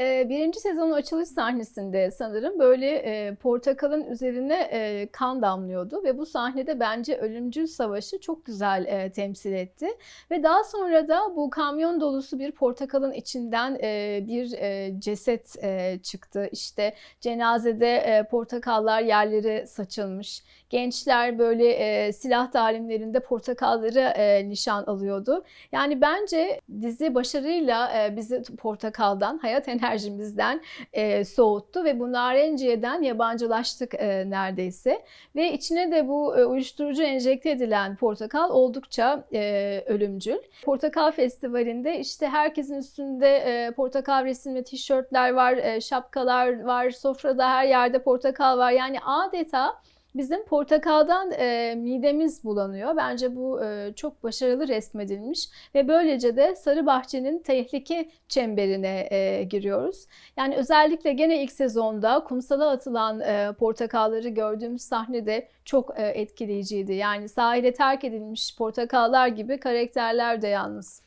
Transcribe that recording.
Ee, birinci sezonun açılış sahnesinde sanırım böyle e, portakalın üzerine e, kan damlıyordu ve bu sahnede bence ölümcül savaşı çok güzel e, temsil etti. Ve daha sonra da bu kamyon dolusu bir portakalın içinden e, bir e, ceset e, çıktı. İşte cenazede e, portakallar yerlere saçılmış. Gençler böyle e, silah talimlerinde portakalları e, nişan alıyordu. Yani bence dizi başarıyla e, bizi portakaldan, hayat enerjimizden e, soğuttu ve bu narenciyeden yabancılaştık e, neredeyse. Ve içine de bu e, uyuşturucu enjekte edilen portakal oldukça e, ölümcül. Portakal Festivali'nde işte herkesin üstünde e, portakal resimli tişörtler var, e, şapkalar var, sofrada her yerde portakal var. Yani adeta Bizim portakaldan e, midemiz bulanıyor. Bence bu e, çok başarılı resmedilmiş ve böylece de Sarı Bahçe'nin tehlike çemberine e, giriyoruz. Yani özellikle gene ilk sezonda kumsala atılan e, portakalları gördüğümüz sahnede çok e, etkileyiciydi. Yani sahile terk edilmiş portakallar gibi karakterler de yalnız.